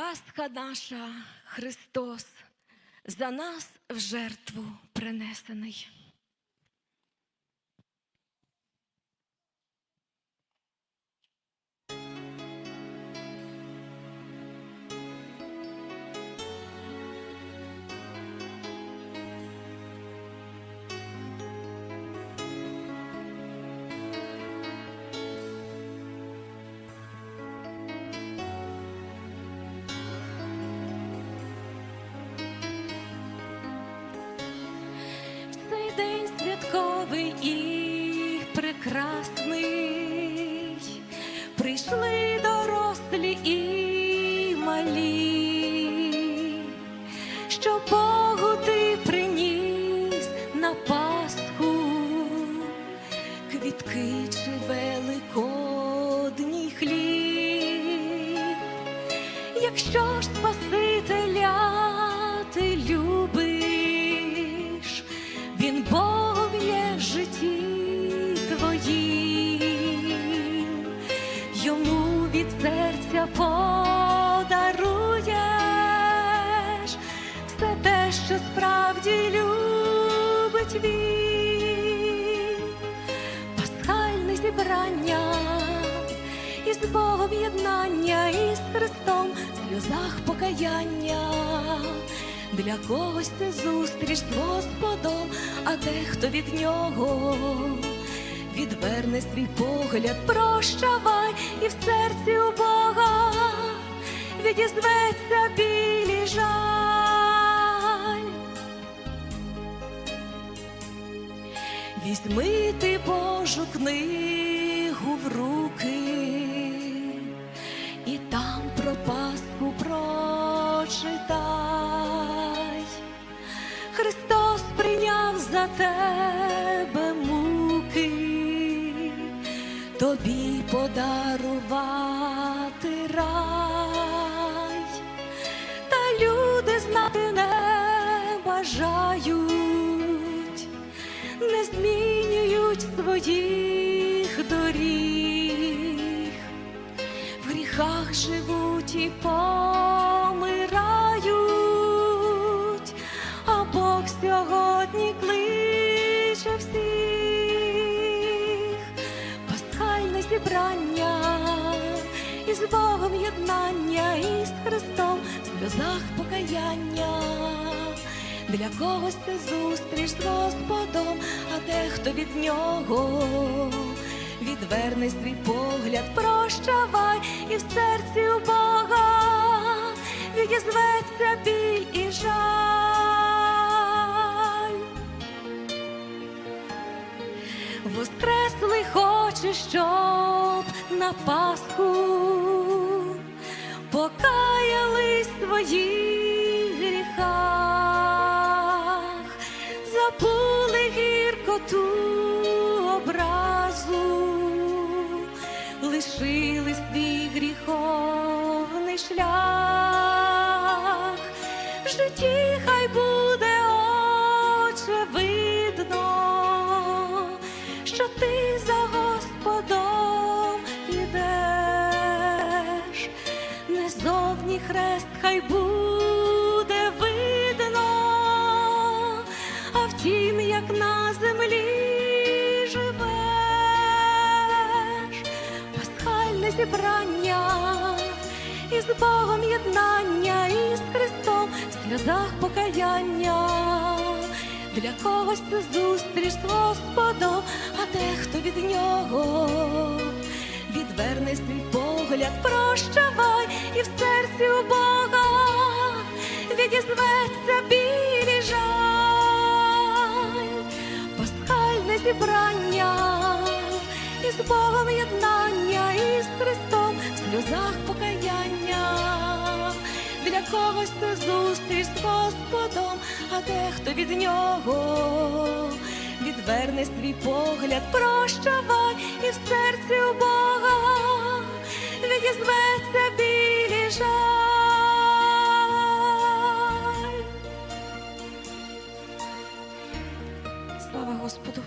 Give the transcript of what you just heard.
Пасха наша Христос за нас в жертву принесений. Прекрасний прийшли дорослі і малі, що Богу ти приніс на Пасху квітки чи великодній хліб. Якщо ж Спасителя від серця подаруєш все те, що справді любить він, пасхальне зібрання із Богом єднання, і з Христом в сльозах покаяння. Для когось це зустріч з Господом, а дехто від нього відверне свій погляд, прощавай, і в серці у Бога відізветься біль і жаль. Візьми ти Божу книгу в руки і там про Пасху прочитай. Христос прийняв за тебе подарувати рай, та люди знати не бажають не змінюють своїх доріг, в гріхах живуть і помирають, а Бог сьогодні кличе всіх, зібрання, і з Богом єднання, і з Христом в сльозах покаяння. Для когось це зустріч з Господом, а дехто від нього відверне свій погляд, прощавай, і в серці у Бога відізветься біль і жаль. Хоче, щоб на Пасху покаялись в своїх гріхах, забули гіркоту образу, лишили свій гріховний шлях, в житті хрест хай буде видно, а втім, як на землі живеш, пасхальне зібрання, і з Богом єднання, і з Христом в сльозах покаяння. Для когось це зустріч з Господом, а дехто від нього відверне свій погляд, прощавай, і в серці у Бога відізветься біль і жаль, пасхальне зібрання, і з Богом єднання, і з Христом в сльозах покаяння. Для когось це зустріч з Господом, а дехто від нього відверне свій погляд, прощавай, і в тільки зветься білі жаль. Слава Господу.